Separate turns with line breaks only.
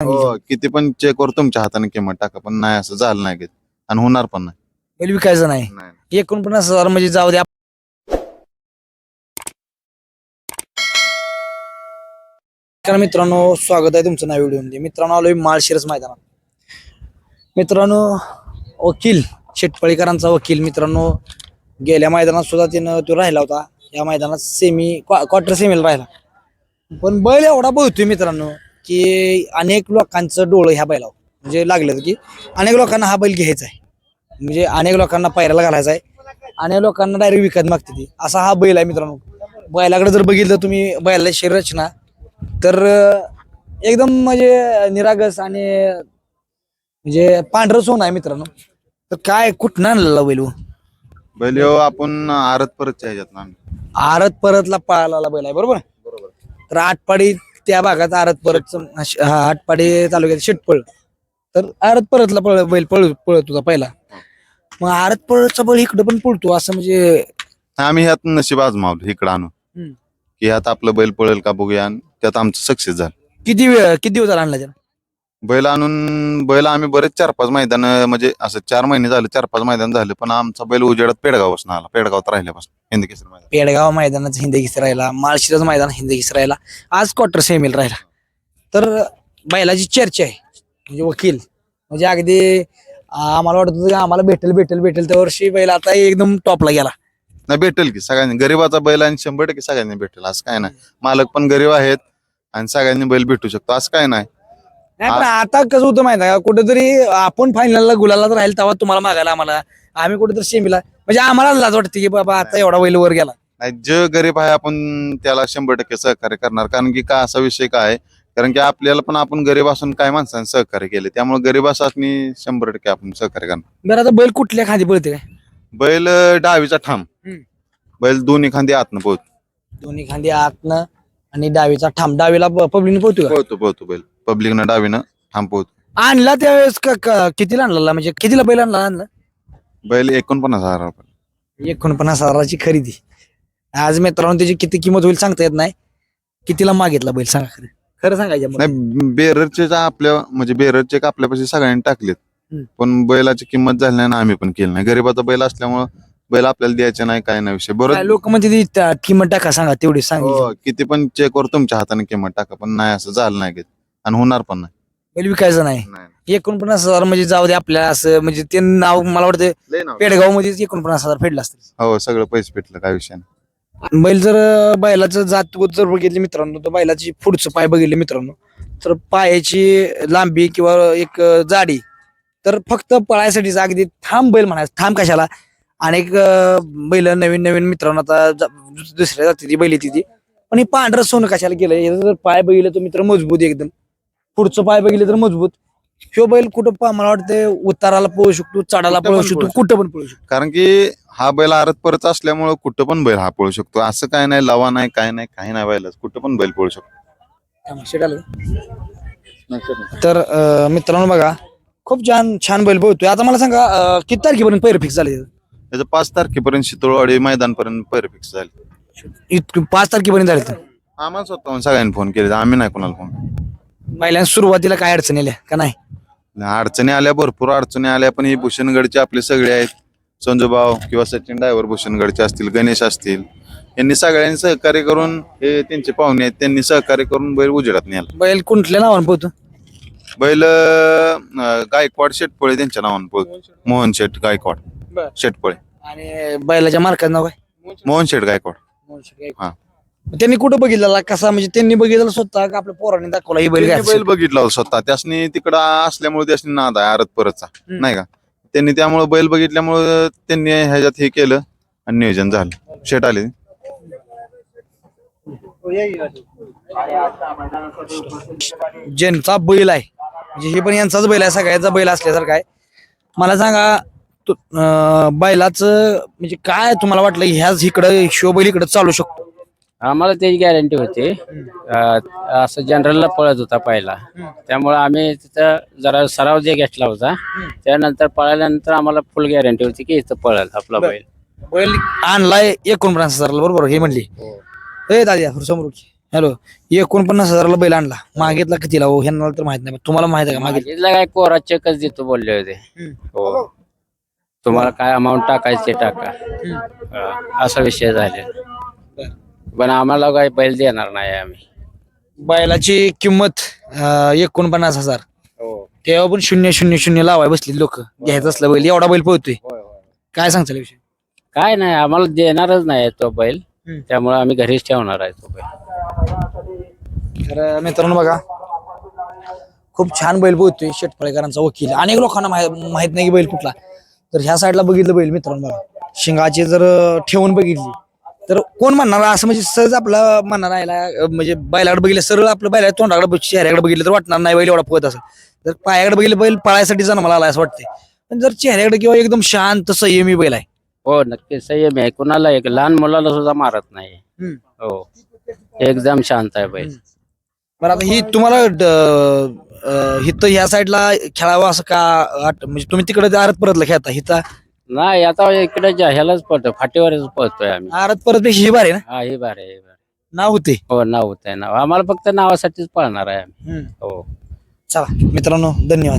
हो किती पण चेकवर तुमच्या हाताने किंमत टाका पण नाही असं झालं नाही कधी. आणि होणार पण नाही.
बैल विकायचं नाही.
नाही.
एकोणपन्नास हजार म्हणजे जाऊ द्या. मित्रांनो स्वागत आहे तुमचं नाव व्हिडिओमध्ये मित्रांनो आलोय माळशिरस मैदानात. मित्रांनो वकील शेटपळीकरांचा वकील मित्रांनो गेल्या मैदानात सुद्धा त्यानं तो राहिला होता. या मैदानात सेमी क्वार्टर सेमीला राहिला. पण बैल एवढा बोलतोय मित्रांनो. की अनेक लोकांचं डोळं ह्या बैलावर. म्हणजे लागलं की अनेक लोकांना हा बैल घ्यायचा आहे. म्हणजे अनेक लोकांना पायऱ्याला घालायचा आहे. अनेक लोकांना डायरेक्ट विकत मागते ती. असा हा बैल आहे मित्रांनो. बैलाकडे जर बघितलं तुम्ही बैलाची शरीररचना तर एकदम म्हणजे निरागस आणि म्हणजे पांढरं सोन आहे मित्रांनो. तर काय कुठं आणलेला बैल हो?
बैल ह्यो आपण आरत परतच्या ह्याच्यात
आरत परतला पळाला बैल आहे बरोबर?
बरोबर.
तर आटपाडी त्या भागात आरत परत हा आटपाडी तालुक्यात शेटपळ. तर आरत परतला पळ बैल पळ पळत होता पहिला. मग आरत परतचा बैल इकडे पण पळतो असं म्हणजे
आम्ही ह्यात नशीब आजमावलं इकडं आणून.
हम्म.
की ह्यात आपलं बैल पळेल का बघूया आणि त्यात आमचं सक्सेस झालं.
किती वेळ किती दिवस झाला आणला त्याला
बैल आणून बैल आम्ही बरेच चार पाच मैदान म्हणजे असं चार महिने झाले चार पाच मैदान झाले पण आमचा बैल उजेडात पेडगाव बसून आला पेडगावात राहिल्यापासून हिंदी केसरी मैदान.
पेडगाव मैदानात हिंदी किस राहिला माळशिरस मैदान हिंदी किस राहिला आज क्वार्टर सेमील राहिला. तर बैलाची चर्चा आहे म्हणजे वकील म्हणजे अगदी आम्हाला वाटत होतं की आम्हाला भेटेल भेटेल भेटेल त्या वर्षी बैल आता एकदम टॉपला गेला.
नाही भेटेल की सगळ्यांनी गरीबाचा बैल आणि शंभर टक्के सगळ्यांनी भेटेल असं काय नाही. मालक पण गरीब आहेत आणि सगळ्यांनी बैल भेटू शकतो असं काय नाही.
नाही पण आता कसं होतं माहिती का? कुठेतरी आपण फायनलला गुलाला राहील तेव्हा तुम्हाला मागायला आम्हाला. आम्ही कुठेतरी सेमीला म्हणजे आम्हाला लाज वाटते की बाबा आता एवढा बैल वर गेला.
नाही जे गरीब आहे आपण त्याला शंभर टक्के सहकार्य करणार. कारण की का असा विषय काय आहे? कारण की आपल्याला पण आपण गरीब असून काय माणसाने सहकार्य केले. त्यामुळे गरीब असून शंभर टक्के आपण सहकार्य करणार.
बरं आता बैल कुठल्या खांदी पळते? काय
बैल डावीचा ठाम.
हम्म.
बैल दोन्ही खांदी आतनं पोहत
दोन्ही खांदी आतनं आणि डावीचा ठाम. डावीला पब्लिक पोहतो का?
पोहतो पोहतो बैल. पब्लिकनं डावीनं ठाम पोहतो
आणला त्यावेळेस का- का- कितीला आणला म्हणजे कितीला बैल आणला आणला?
बैल एकोणपन्नास हजार रुपये.
एकोणपन्नास हजाराची खरेदी. आज मित्रांनो त्याची किती किंमत होईल सांगता येत नाही. कितीला मागितला बैल सांगा खरं. खरं सांगायचं मला.
नाही बेररचे जे आपल्या म्हणजे बेररचे एक आपल्यापाशी सगळ्यांनी टाकलेत.
हम्म.
पण बैलाची किंमत झाली नाही आणि आम्ही पण केली नाही. गरीबाचा बैल असल्यामुळं बैल आपल्याला द्यायचे नाही काय नाही विषय.
काय
बरोबर
लोक म्हणते ती त्या किंमत टाका सांगा तेवढी सांग
हो, किती पण चेकवर तुमच्या हाताने किंमत टाका पण नाही असं झालं नाही कधी. आणि होणार पण नाही.
बैल विकायचं नाही.
नाही
एकोणपन्नास हजार म्हणजे जाऊ दे आपल्या असं म्हणजे ते नाव मला वाटतं
लय नाव.
पेडगावमध्ये एकोणपन्नास हजार फेडलं असतं.
हो सगळं पैसे भेटलं काय विषय नाही.
बैल जर अं, बैलाचं जात जर बघितली मित्रांनो तर बैलाची पुढचं पाय बघितले मित्रांनो तर पायाची लांबी किंवा एक अं, जाडी तर फक्त पळायसाठीच अगदी थांब बैल म्हणायचं थांब कशाला? अनेक अं, बैल नवीन नवीन मित्रांनो आता ज- दुसऱ्या जातीची बैल येते ती. पण हे पांढरं सोनं कशाला केलं जर पाय बघितलं तर मित्र मजबूत एकदम. पुढचं पाय बघितलं तर मजबूत. ह्यो बैल कुठं प- मला वाटतं उताराला पळू शकतो चढाला
कुठं
पळू
पण
शकतो
पळू
कुठं पण पळू शकतो.
कारण की हा बैल आरत परत असल्यामुळं कुठं पण बैल हा पळू शकतो. असं काय नाही लवा नाही काय नाही काही नाही बैलाच. कुठं पण बैल पळू शकतो.
तर अं, मित्रांनो बघा खूप छान छान बैल पोहतोय आता मला सांगा अं, किती तारखेपर्यंत पैर फिक्स झाले?
त्याचं पाच तारखेपर्यंत शितोळवाडी मैदान पर्यंत पैर फिक्स झाले.
इतकं पाच तारखेपर्यंत झाले तर?
आम्हाला स्वतःहून सगळ्यांनी फोन केले आम्ही नाही कोणाला फोन
पहिल्या सुरुवातीला काय अडचण आल्या का नाही?
अडचणी आल्या भरपूर अडचणी आल्या पण ही भूषणगडचे आपले सगळे आहेत. संजूभाऊ किंवा सचिन डायव्हर भूषणगडचे असतील गणेश असतील यांनी सगळ्यांनी सहकार्य करून हे त्यांचे पाहुणे आहेत त्यांनी सहकार्य करून बैल उजेडात नेला.
बैल कुठल्या नावानं पोहतो
बैल अं, गायकवाड शेटपळे त्यांच्या नावानं पोहोच मोहन शेठ गायकवाड.
बर.
शेटपळे.
आणि बैलाच्या मार्काचं नाव काय?
मोहन शेठ गायकवाड. हा.
त्यांनी कुठं बघितलेला? कसा? म्हणजे त्यांनी बघितलं स्वतः का आपल्या पोरांनी दाखवला? ही बैल
त्यांनी
घ्यायचा.
बैल बघितला होता स्वतः. त्यासनी तिकडं असल्यामुळे त्यासनी नाद आहे आरत परतचा.
हम्म.
नाही का? त्यांनी त्यामुळे बैल बघितल्यामुळे त्यांनी ह्याच्यात हे केलं आणि नियोजन झालं. शेट आले.
ज्यांचा बैल आहे म्हणजे हे पण यांचाच बैल आहे सगळ्याचा बैल असल्यासारखा आहे. मला सांगा तु- अं, बैलाचं म्हणजे काय तुम्हाला वाटलं ह्याच इकडं शिव बैल इकडं चालू शकतो?
आम्हाला त्याची गॅरंटी होती. अं, असं जनरलला पळत होता पहिला. त्यामुळे आम्ही तिथं जरा सराव जे घेतला होता त्यानंतर पळाल्यानंतर आम्हाला फुल गॅरंटी होती की इथं पळेल आपला बैल.
बैल आणलाय एकोणपन्नास हजारला बरोबर हे म्हणली. ए दादा समोर की. हॅलो एकोणपन्नास हजाराला बैल आणला. मागितला कितीला? हो ह्यांना तर माहीत नाही तुम्हाला माहीत आहे का? मागितलं.
मागितलं काय? कोरा चेकच देतो बोलले होते. हो. तुम्हाला काय अमाऊंट टाकायचे ते टाका. हा, असा विषय झाले पण आम्हाला काही बैल देणार नाही आम्ही.
बैलाची किंमत अं, एकोणपन्नास हजार.
हो.
तेव्हा पण शून्य शून्य शून्य लावाय बसले लोक. घ्यायचं असलं बैल एवढा बैल पळतोय. काय सांगचाल विषय
काय नाही आम्हाला देणारच नाही तो बैल.
हम्म.
त्यामुळे आम्ही घरीच ठेवणार आहे तो बैल.
तर मित्रांनो बघा खूप छान बैल पोहतोय शेटफळेकरांचा वकील. अनेक लोकांना माहीत माहीत नाही की बैल कुठला. तर ह्या साईडला बघितलं बैल मित्रांनो बघा. शिंगाची जर अं, ठेवून बघितली तर कोण म्हणणार? असं म्हणजे सहज आपला म्हणणार आहे म्हणजे बैलाकडे बघितलं सरळ आपलं बैला तोंडाकडे चेहऱ्याकडे बघितलं तर वाटणार नाही बैल एवढा पोहत असेल. तर पायाकडे बघितलं बैल पळायसाठी जन्माला आला असं वाटतंय. पण जर चेहऱ्याकडे किंवा एकदम शांत संयमी बैल आहे.
हो नक्की संयम आहे. कुणाला एक लहान मुलाला सुद्धा मारत नाही.
हम्म.
हो. एकदम शांत आहे बैल.
बरं आता ही तुम्हाला ड- अं, इथं ह्या साईडला खेळावं असं का म्हणजे तुम्ही तिकडे आरत परतला खेळता? इथं
नाही आता इकडे ज्या ह्यालाच पळतो फाटीवरच पळतोय आम्ही.
आरत परत ही बार आहे ना?
हा हे बार आहे हे बार
नाव होते?
हो नाव होत आहे नाव. आम्हाला फक्त नावासाठीच पळणार आहे आम्ही. हो.
चला मित्रांनो धन्यवाद.